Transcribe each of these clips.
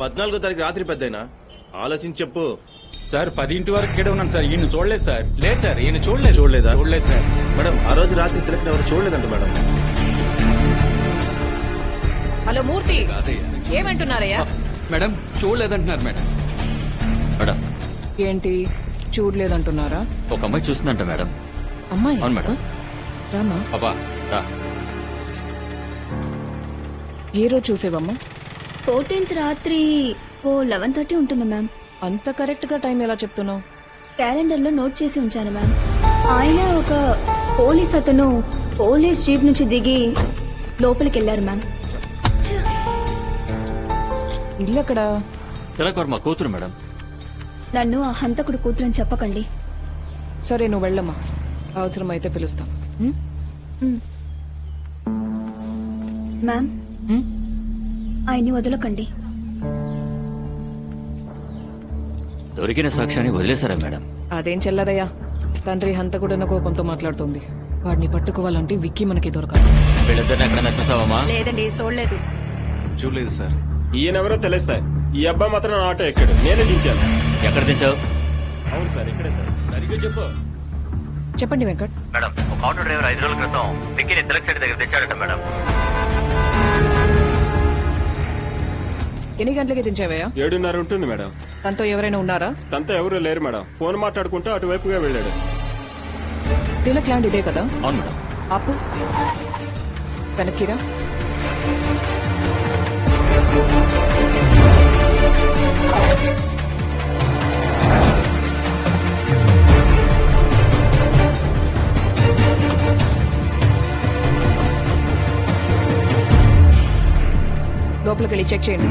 పద్నాలుగో తారీఖు రాత్రి పెద్దయినా? ఆలోచించి చెప్పు. సార్ పదింటి వరకు ఇక్కడే ఉన్నాను సార్. ఈయన చూడలేదు సార్. లేదు సార్ ఈయన చూడలేదు. చూడలేదా? చూడలేదు సార్. మేడం ఆ రోజు రాత్రి తిలకని ఎవరు చూడలేదంట మేడం. హలో మూర్తి. ఏమంటున్నారయ్యా? మేడం చూడలేదంటున్నారు మేడం. మేడం. ఏంటి? చూడలేదంటున్నారా? ఒక అమ్మాయి చూస్తుందంట మేడం. అమ్మాయి? అవును మేడం. రామా? పాపా రా. ఏ రోజు చూసేవమ్మా? ఫోర్టీన్త్ రాత్రి ఓ లెవెన్ థర్టీ ఉంటుంది మ్యామ్. అంత కరెక్ట్గా టైం ఎలా చెప్తున్నావు? క్యాలెండర్లో నోట్ చేసి ఉంచాను మ్యామ్. ఆయన ఒక పోలీస్ అతను పోలీస్ జీప్ నుంచి దిగి లోపలికి వెళ్ళారు మ్యామ్. ఇల్లు ఎక్కడ తిలక్ వర్మ కూతురు మేడం. నన్ను ఆ హంతకుడు కూతురని చెప్పకండి. సరే నువ్వు వెళ్ళమ్మా. అవసరమైతే పిలుస్తాం? మ్యామ్? ఆయన్ని వదలకండి. దొరికిన సాక్ష్యాన్ని వదిలేశారా మేడం? అదేం చెల్లదయ్యా? తండ్రి హంతకుడన్న కోపంతో మాట్లాడుతోంది. వాడిని పట్టుకోవాలంటే విక్కీ మనకి దొరకాలి. వీళ్ళిద్దరిని ఎక్కడ నచ్చేసావమ్మా లేదండి చూడలేదు. చూడలేదు సార్. ఈయనెవరో తెలుసు సార్. ఈ అబ్బాయి మాత్రం నా ఆటో ఎక్కాడు. నేనే దించాను. ఎక్కడ తెచ్చావు అవును సార్ ఇక్కడే సార్. సరిగ్గా చెప్పు. చెప్పండి వెంకట్. మేడం ఒక ఆటో డ్రైవర్ ఐదు రోజుల క్రితం విక్కీని తిలక్ సైడ్ దగ్గర తెచ్చాడట మేడం. ఎన్ని గంటలకి దించావయ్యా ఏడున్నర ఉంటుంది మేడం. తనతో ఎవరైనా ఉన్నారా? తనతో ఎవరు లేరు మేడం. ఫోన్ మాట్లాడుకుంటూ అటువైపుగా వెళ్ళాడు. తిలక్ ల్యాండ్ ఇదే కదా? అవును మేడం. ఆపు. వెనక్కిరా లోపలికి వెళ్ళి చెక్ చేయండి.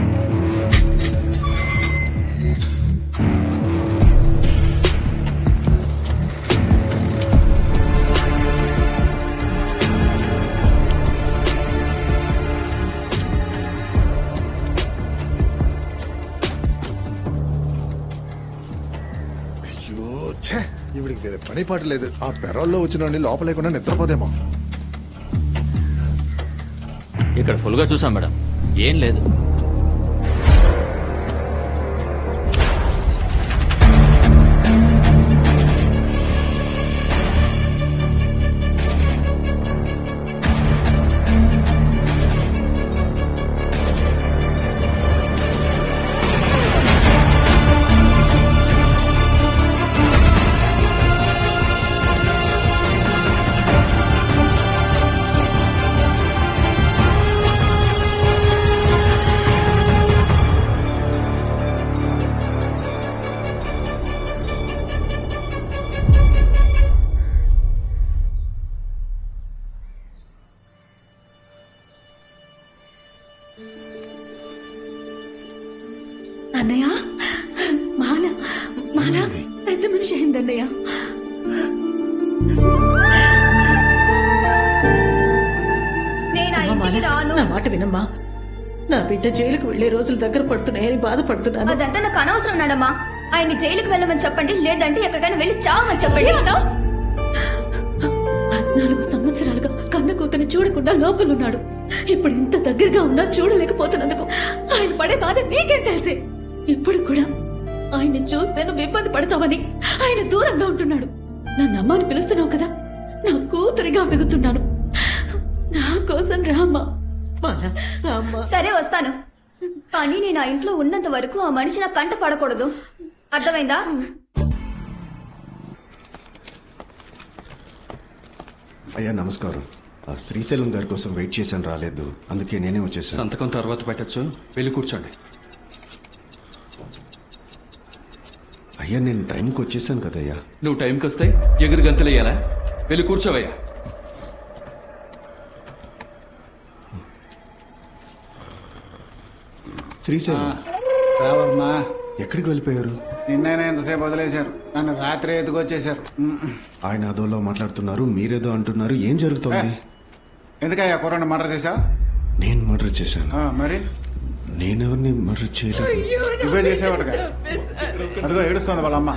ఇవిడికి వేరే పని పాట లేదు. ఆ పెరోల్లో వచ్చిన లోపలేకుండా నిద్రపోదేమో. ఇక్కడ ఫుల్గా చూసాం మేడం. ఏం లేదు. మాట వినమ్మా. నా బిడ్డ జైలుకు వెళ్ళే రోజులు దగ్గర పడుతున్నాయని బాధపడుతున్నాను. అదంతా నాకు అనవసరం నాడమ్మా ఆయన్ని జైలుకి వెళ్ళమని చెప్పండి లేదంటే ఎక్కడికైనా వెళ్ళి చావమని చెప్పండి. పద్నాలుగు సంవత్సరాలుగా కన్న కూతుని చూడకుండా లోపలున్నాడు ఇప్పుడు ఇంత దగ్గరగా ఉన్నా చూడలేకపోతున్నందుకు ఆయన పడే బాధ నీకేం తెలిసే? ఇప్పుడు కూడా ఆయన్ని చూస్తే నువ్వు ఇబ్బంది పడతావని ఆయన దూరంగా ఉంటున్నాడు. నన్ను అమ్మని పిలుస్తున్నావు కదా నా కూతురిగా అడుగుతున్నాను నా కోసం రామ్మా. సరే వస్తాను. కానీ నేను ఆ ఇంట్లో ఉన్నంత వరకు ఆ మనిషి నా కంట పడకూడదు. అర్థమైందా? అయ్యా నమస్కారం. ఆ శ్రీశైలం గారి కోసం వెయిట్ చేశాను రాలేదు. అందుకే నేనే వచ్చేసాను. సంతకం తర్వాత పెట్టచ్చు. వెళ్ళి కూర్చోండి. అయ్యా నేను టైంకి వచ్చేసాను కదయ్యా. నువ్వు టైంకి వస్తే ఎగురు గంతులేయాలా వెళ్ళి కూర్చోవయ్యా. శ్రీశైలం. రావమ్మా. ఎక్కడికి వెళ్ళిపోయారు? నిన్నైనా ఎంతసేపు వదిలేశారు. నన్ను రాత్రి ఎత్తుకొచ్చేశారు. ఆయన అదోలో మాట్లాడుతున్నారు మీరేదో అంటున్నారు ఏం జరుగుతోంది? ఎందుకయ్యా కూరని మర్డర్ చేశావు? నేను మర్డర్ చేశాను? మరి? నేనెవరిని మర్డర్ చేయలేదు. నువ్వే చేసేవాడుగా అదిగో ఏడుస్తోంది వాళ్ళ అమ్మ.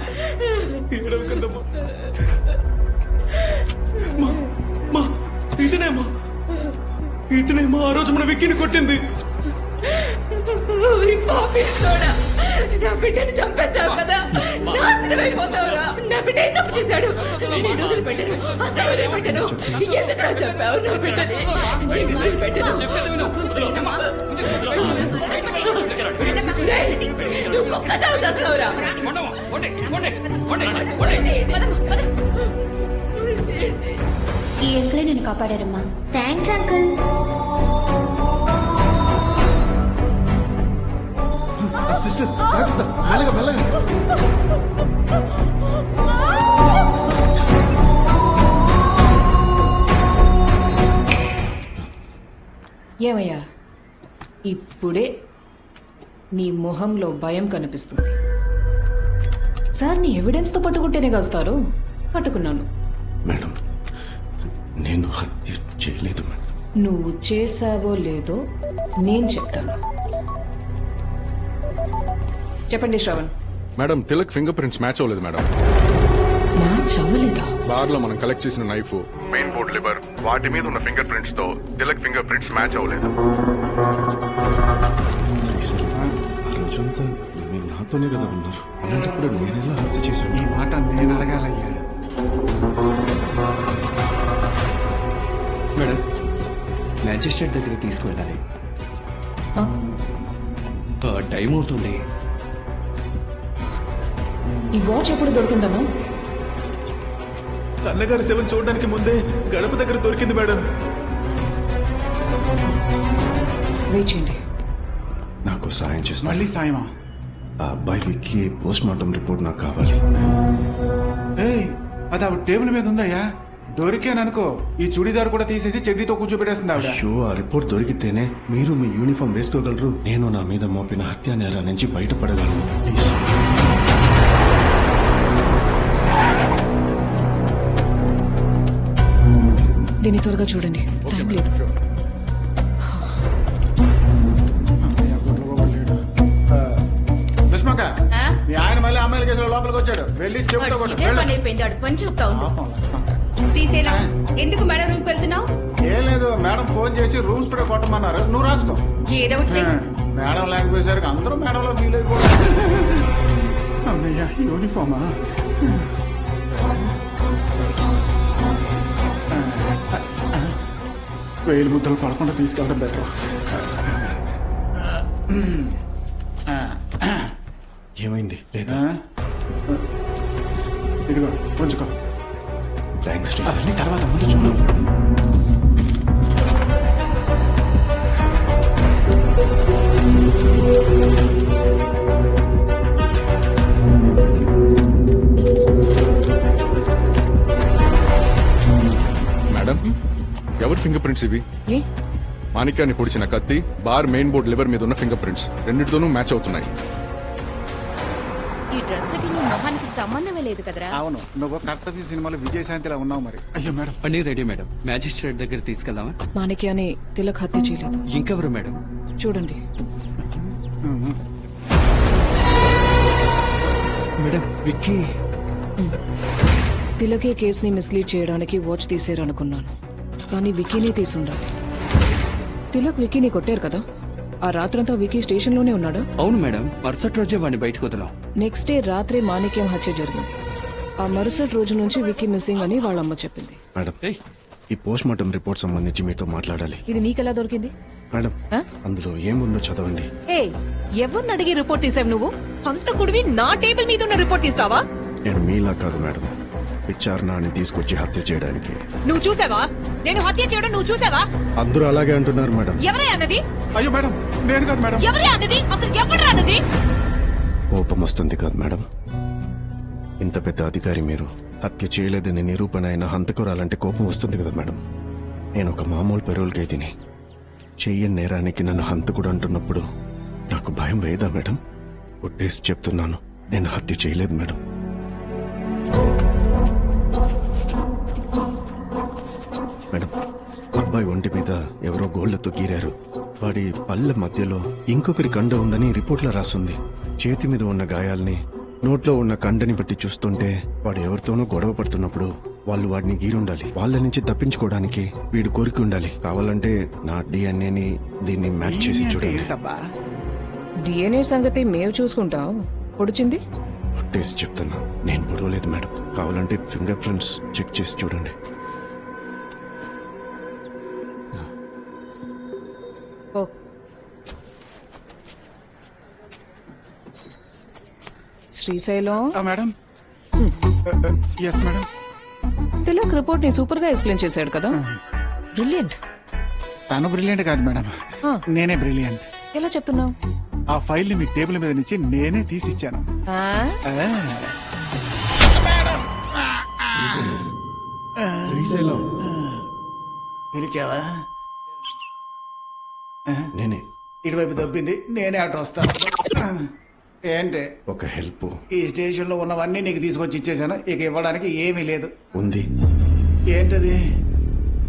ఇతనేమా? ఇతనేమా? ఆ రోజు మన విక్కిని కొట్టింది. పాపిస్తోడా. నా బిడ్డను చంపేశావు కదా? నాశనం అయిపోతావురా. నా బిడ్డ ఏం తప్పు చేశాడు? నేను వదిలిపెట్టను అసలు వదిలిపెట్టను ఎందుకురా చెప్పావు నా బిడ్డని? నేను వదిలిపెట్టను రేయ్, నువ్వు కుక్క చావు చేస్తావురా ఈ అంకులే నేను కాపాడారమ్మా. థ్యాంక్స్ అంకుల్ సిస్టర్ జాగ్రత్త. మెల్లగా మెల్లగా. ఏమయ్యా? ఇప్పుడే నీ మొహంలో భయం కనిపిస్తుంది. సార్ నీ ఎవిడెన్స్తో పట్టుకుంటేనే కాస్తారు పట్టుకున్నాను. మేడం నేను హత్య చేయలేదు మేడం. నువ్వు చేసావో లేదో నేను చెప్తాను. చెప్పండి Shravan. Madam Tilak finger prints match అవ్వలేదు మేడం. మ్యాచ్ అవ్వలేదా? బార్లో మనం కలెక్ట్ చేసిన నైఫ్. Main board liver. వాటి మీద ఉన్న ఫింగర్ ప్రింట్స్తో తిలక్ ఫింగర్ ప్రింట్స్ మ్యాచ్ అవ్వలేదు. రోజంతా మీరు నాతోనే కదా ఉన్నారు. అలాంటప్పుడు నేను ఎలా హత్య ఈ చేశాను మాట నేను అడగాలయ్యా. మేడం మ్యాజిస్ట్రేట్ దగ్గరికి తీసుకువెళ్ళాలి. ఆ? ఆ, టైం అవుతుంది. ఈ వాచ్ ఎప్పుడు దొరికిందను అన్నగారి శవం చూడడానికి ముందే గడప దగ్గర దొరికింది మేడం. వెయిట్ చేయండి. నాకు సాయం చేస్తాను మళ్ళీ సాయమా? ఆ అబ్బాయి విక్కి పోస్ట్ మార్టం రిపోర్ట్ నాకు కావాలి. ఏయ్ అది ఆవిడ టేబుల్ మీద ఉందయ్యా దొరికాననుకో ఈ చుడిదార్ కూడా తీసేసి చెడ్డీతో కూర్చోబెట్టేస్తుంది ఆవిడ. అయ్యో ఆ రిపోర్ట్ దొరికితేనే మీరు మీ యూనిఫామ్ వేసుకోగలరు. నేను నా మీద మోపిన హత్య నేల నుంచి బయటపడగలను. దీన్ని త్వరగా చూడండి. టైం లేదు. మీ ఆయన మళ్ళీ అమ్మాయిల కేసులో లోపలికి వచ్చాడు. వెళ్ళి చెబుతా. పని చెప్తా. శ్రీశైలం ఎందుకు మేడం రూమ్కి వెళ్తున్నావు? ఏం లేదు మేడం ఫోన్ చేసి రూమ్ స్ప్రే కొట్టమన్నారు. నువ్వు రాసుకో. ఏదో. మేడం లేకపోయేసరికి అందరూ మేడంలో ఫీల్ అమ్మయ్య యూనిఫామా వేలు ముద్దలు పడకుండా తీసుకెళ్ళడం బెటర్ ఏమైంది? లేదా? ఇదిగో ఉంచుకో. థ్యాంక్స్ అవన్నీ తర్వాత ముందు చూడు. మేడం ఎవరి ఫింగర్ ప్రింట్స్ ఇవి? ఏ? మాణిక్యాన్ని పొడిచిన కత్తి బార్ మెయిన్ బోర్డ్ లివర్ మీద ఉన్న ఫింగర్ ప్రింట్స్. రెండింటితోనూ మ్యాచ్ అవుతున్నాయి. ఈ డ్రెస్కి నీ మొహానికి సంబంధమే లేదు కదరా. అవును నువ్వు కర్తవ్య సినిమాలో విజయశాంతిలా ఉన్నావు మరి. అయ్యో మేడం. అన్నీ రెడీ మేడం. మ్యాజిస్ట్రేట్ దగ్గర తీసుకెళ్దామా? మాణిక్యాన్ని తిలక్ హత్య చేయలేదు. ఇంకెవరు మేడం? చూడండి. మేడం విక్కీ. తిలకే కేసుని మిస్లీడ్ చేయడానికి వాచ్ తీసేరనుకున్నాను కానీ వికీనే తీసుండాలి తిలక్ వికీని కొట్టారు కదా. ఆ రాత్రంతా వికీ స్టేషన్లోనే ఉన్నాడా? అవును మేడం మరుసటి రోజే వాడిని బయటకు వదలం. నెక్స్ట్ డే రాత్రే మాణిక్యం హత్య జరిగింది. ఆ మరుసటి రోజు నుంచి వికీ మిస్సింగ్ అని వాళ్ళమ్మ చెప్పింది. మేడం ఏయ్. ఈ పోస్ట్ మార్టం రిపోర్ట్ సంబంధించి మీతో మాట్లాడాలి. ఇది నీకెలా దొరికింది? మేడం? అందులో ఏముందో చదవండి. ఏ ఎవరిని అడిగి రిపోర్ట్ తీసావు నువ్వు? అంత కుడివి నా టేబుల్ మీద ఉన్న రిపోర్ట్ తీస్తావా? నేను మీలా కాదు మేడం. విచారణని తీసుకొచ్చి హత్య చేయడానికి. నువ్వు చూసావా? నేను హత్య చేయడం నువ్వు చూసావా? అందరూ అలాగే అంటున్నారు మేడం. ఎవరే అన్నది? అయ్యో మేడం నేను కాదు మేడం. ఎవరే అన్నది? అసలు ఎవరు అన్నది? కోపం వస్తుంది కాదు మేడం. ఇంత పెద్ద అధికారి మీరు హత్య చేయలేదని నిరూపణ అయిన హంతకురాలంటే కోపం వస్తుంది కదా మేడం. నేను ఒక మామూలు పెరోల్ ఖైదీని. చెయ్యని నేరానికి నన్ను హంతకుడు అంటున్నప్పుడు నాకు భయం వేయదా మేడం? ఒట్టేసి చెప్తున్నాను నేను హత్య చేయలేదు మేడం. మేడం. అబ్బాయి ఒంటి మీద ఎవరో గోళ్ళతో గీరారు. వాడి పళ్ళ మధ్యలో ఇంకొకరి కండ ఉందని రిపోర్ట్లో రాసుంది. చేతి మీద ఉన్న గాయాల్ని నోట్లో ఉన్న కండని బట్టి చూస్తుంటే వాడు ఎవరితోనో గొడవ పడుతున్నప్పుడు వాళ్ళు వాడిని గీరుండాలి. వాళ్ళ నుంచి తప్పించుకోవడానికి వీడు కోరిక ఉండాలి. కావాలంటే నా డిఎన్ఏని దీన్ని మ్యాచ్ చేసి చూడండి. డిఎన్ఏ సంగతి మేము చూసుకుంటాం. పొడిచింది? టేస్ట్ చెప్తాను నేను పొడవలేదు మేడం. కావాలంటే ఫింగర్ ప్రింట్స్ చెక్ చేసి చూడండి. ఓ Srisailam? Madam. Yes madam. Tilak రిపోర్ట్ని సూపర్గా ఎక్స్ప్లెయిన్ చేశాడు కదా. బ్రిలియంట్. తను బ్రిలియంట్ కాదు మేడం. నేనే బ్రిలియంట్. ఎలా చెప్తున్నావు? ఆ ఫైల్ని మీ టేబుల్ మీద నుంచి నేనే తీసిచ్చాను. ఆ. శ్రీశైలం. పిలిచావా? నేనే. ఇటువైపు దబ్బింది నేనే అటు వస్తాను. ఏంటి? ఒక హెల్ప్. ఈ స్టేషన్లో ఉన్నవన్నీ నీకు తీసుకొచ్చి ఇచ్చేసాను. ఇక ఇవ్వడానికి ఏమీ లేదు. ఉంది. ఏంటది?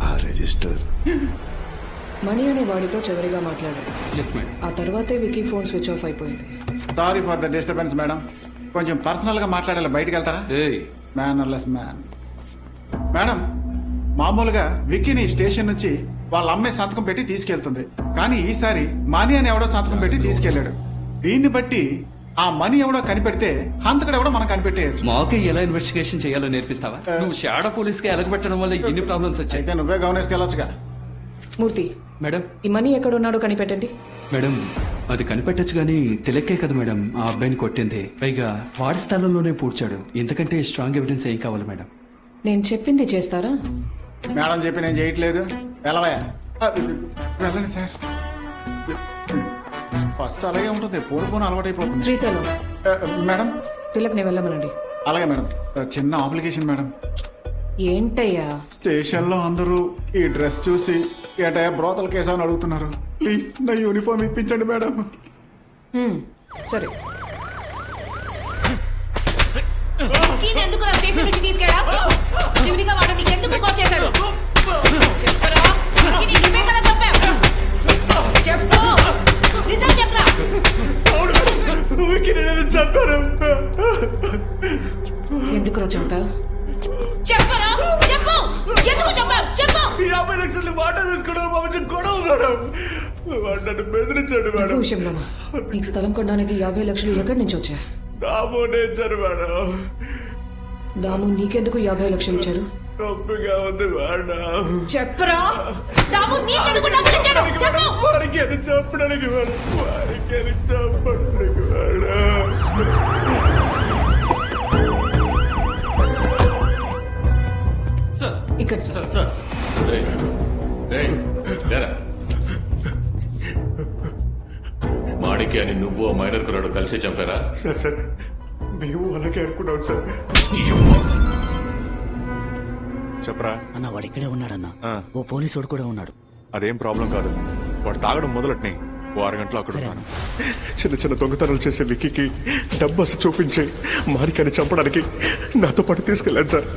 ఆ రిజిస్టర్. మణి అనే వాడితో చివరిగా మాట్లాడాడు. మేడం ఆ తర్వాతే వికీ ఫోన్ స్విచ్ ఆఫ్ అయిపోయింది. Sorry for the disturbance madam కొంచెం పర్సనల్గా మాట్లాడాలి బయటికి వెళ్తారా? ఏయ్. మ్యానర్లెస్ మ్యాన్ మేడం మామూలుగా విక్కీని స్టేషన్ నుంచి వాళ్ళ అమ్మాయి సంతకం పెట్టి తీసుకెళ్తుంది. కానీ ఈసారి మనీ అని ఎవడో సంతకం పెట్టి తీసుకెళ్ళాడు దీన్ని బట్టి ఆ మనీ ఎవడో కనిపెడితే హంతకుడు ఎవడో మనం కనిపెట్టేయచ్చు. మాకే ఎలా ఇన్వెస్టిగేషన్ చేయాలో నేర్పిస్తావా? నువ్వు షాడో పోలీస్కి ఎలగబెట్టడం వల్ల ఎన్ని ప్రాబ్లమ్స్ వచ్చాయి. అయితే నువ్వే గమనించుకెళ్ళొచ్చుగా మూర్తి మేడం? ఈ మనీ ఎక్కడున్నాడో కనిపెట్టండి. మేడం అది కనిపెట్టచ్చు కానీ తిలక్కే కదా మేడం ఆ అబ్బాయిని కొట్టింది. పైగా వాడి స్థలంలోనే పూడ్చాడు. ఇంతకంటే స్ట్రాంగ్ ఎవిడెన్స్ ఏం కావాలి మేడం? నేను చెప్పింది చేస్తారా? మేడం చెప్పి నేను చేయట్లేదు. వెళ్ళవయా ఆ, వెళ్ళండి సార్. ఫస్ట్ అలాగే ఉంటుంది. పోను పోను అలవాటైపోతుంది శ్రీశైలం. మేడం? తిలక్ని వెళ్ళమనండి. అలాగే మేడం. చిన్న అప్లికేషన్ మేడం. ఏంటయ్యా? స్టేషన్లో అందరూ ఈ డ్రెస్ చూసి ఏటయా బ్రోతల కేసా? అని అడుగుతున్నారు. ప్లీజ్ నా యూనిఫామ్ ఇప్పించండి మేడం. సరే. ఎందుకు నా స్టేషన్ నుంచి తీసుకెళ్ళా శివునిగా వాడు నీకెందుకు కాల్ చేశాడు? చెప్పరా నువ్వే కదా చంపావు చెప్పు. నిజం చెప్పరా? ఎందుకు చంపావు? చెప్పరా? చెప్పు. ఎందుకు చంపావు? చెప్పు. యాభై లక్షలు మాట తీసుకోవడం మధ్య గొడవ మేడం వాడు నన్ను బెదిరించాడు మేడం. విషయంలోనా? నీకు స్థలం కొనడానికి యాభై లక్షలు ఎక్కడి నుంచి వచ్చా డాబో నేర్చారు మేడం దాము నీకెందుకు యాభై లక్షలు ఇచ్చారు? నొప్పిగా ఉంది మేడం చెప్పరా? దాము నీకెందుకు డబ్బులు ఇచ్చాడు? చెప్పు. వారికి అది చెప్పడానికి మేడం వారికి అది చెప్పడానికి మేడం సార్. ఇక్కడ సార్. సార్. మాణిక్యాన్ని నువ్వు మైనర్ కురాడు కలిసి చంపారా? Sir sir. మేము అలాగే అనుకున్నాం సార్. చెప్పరా? అన్న వాడు ఇక్కడే ఉన్నాడన్న ఓ పోలీసోడు కూడా ఉన్నాడు. అదేం ప్రాబ్లం కాదు. వాడు తాగడం మొదలట్ని. ఓ అరగంటలో అక్కడ ఉన్నాను చిన్న చిన్న దొంగతనాలు చేసే విక్కీకి డబ్బు అసలు చూపించి మారికాని చంపడానికి నాతో పాటు తీసుకెళ్ళాను సార్.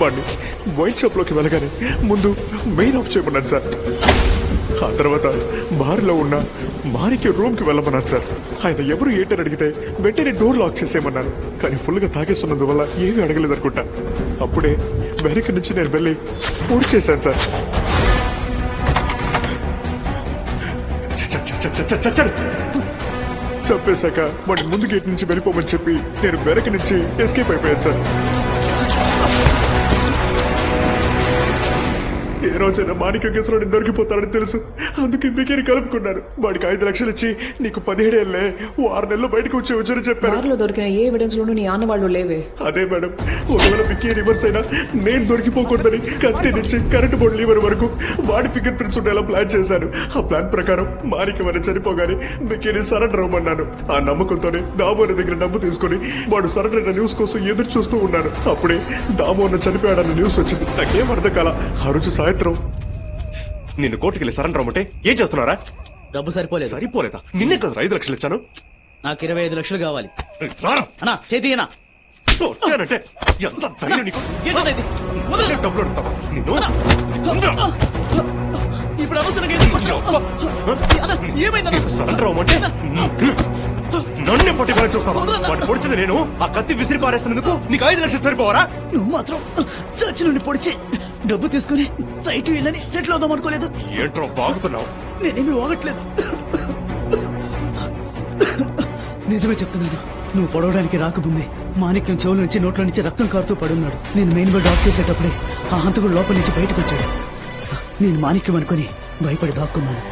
వాడిని వైన్ షాప్లోకి వెళ్ళగానే ముందు మెయిన్ ఆఫ్ చేయమన్నాను సార్. ఆ తర్వాత బార్లో ఉన్న మారికి రూమ్కి వెళ్ళమన్నారు సార్. ఆయన ఎవరు ఏంటని అడిగితే వెంటనే డోర్ లాక్ చేసేయమన్నాను కానీ ఫుల్గా తాగేస్తున్నందువల్ల ఏమీ అడగలేదు అనుకుంటా. అప్పుడే వెనక నుంచి నేను వెళ్ళి పూర్తి చేశాను సార్ చ- చ- చ- చ- చంపేశాక వాడి ముందు గేట్ నుంచి వెళ్ళిపోమని చెప్పి నేను వెనక నుంచి ఎస్కేప్ అయిపోయాను సార్. ఏ రోజైనా మాణిక్య కేసులో నేను దొరికిపోతానని తెలుసు. అందుకే వికీని కలుపుకున్నాను వాడికి ఐదు లక్షలు ఇచ్చి నీకు పదిహేడేళ్ళే ఓ ఆరు నెలలు బయటకు వచ్చి వచ్చని చెప్పాను దొరికిన ఏ ఎవిడెన్స్ లోనూ నీ ఆనవాళ్ళు లేవే. అదే మేడం ఒకవేళ విక్కీ రివర్స్ అయినా నేను దొరికిపోకూడదని కత్తి నుంచి కరెంట్ బోర్డు లీవర్ వరకు వాడి ఫింగర్ ప్రింట్స్ ఉండేలా ప్లాన్ చేశాను ఆ ప్లాన్ ప్రకారం మారికి వారిని చనిపోగానే విక్కీని సరెండర్ అవ్వమన్నాను. ఆ నమ్మకంతోనే దామోని దగ్గర డబ్బు తీసుకుని వాడు సరెండర్ అయిన న్యూస్ కోసం ఎదురు చూస్తూ ఉన్నాను. అప్పుడే దామోన్న చనిపోయాడన్న న్యూస్ వచ్చింది. నాకేం అర్థం కాల ఆ రోజు సాయంత్రం నిన్ను కోర్టుకి వెళ్ళి సరెండర్ అమ్మంటే ఏం చేస్తున్నారా? డబ్బు సరిపోలేదు. సరిపోలేదా? నిన్నే కదా ఐదు లక్షలు ఇచ్చాను. నాకు ఇరవై ఐదు లక్షలు కావాలి. రారా. అన్నా చేతియనా కొట్టానంటే ఎంత ధైర్యం నీకు? వదిలే డబ్బులు అడుగుతావా? నిన్ను? ఉందిరా. ఇప్పుడు అవసరం ఏమైందన్నా నీకు సరెండర్ అవ్వమంటే నన్నే. పట్టుకొని చూస్తావా? వాడు పొడిచింది నేను. ఆ కత్తి విసిరి పారేసినందుకు నీకు ఐదు లక్షలు సరిపోవరా నువ్వు మాత్రం చర్చి నుండి పొడిచి డబ్బు తీసుకుని సైట్ వెళ్ళని సెటిల్ అవుదాం అనుకోలేదు. ఏంట్రో బాగుతున్నావు? నేనేమి వాగట్లేదు. నిజమే చెప్తున్నాను. నువ్వు పొడవడానికి రాకముందే మాణిక్యం చెవుల నుంచి నోట్ల నుంచి రక్తం కారుతూ పడున్నాడు. నేను మెయిన్ బోర్డ్ ఆఫ్ చేసేటప్పుడే ఆ హంతకుడు లోపల నుంచి బయటకు వచ్చాడు. నేను మాణిక్యం అనుకుని భయపడి దాక్కున్నాను.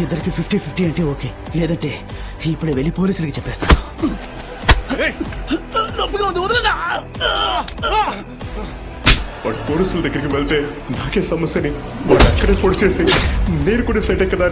ఇద్దరికి ఫిఫ్టీ ఫిఫ్టీ అంటే ఓకే. లేదంటే ఇప్పుడే వెళ్ళి పోలీసులకి చెప్పేస్తాను. నొప్పిగా ఉంది వదలనా? వాడు పోలీసుల దగ్గరికి వెళ్తే నాకే సమస్యని వాడు అక్కడే పొడిచేసి నేను కూడా సెట్ కదా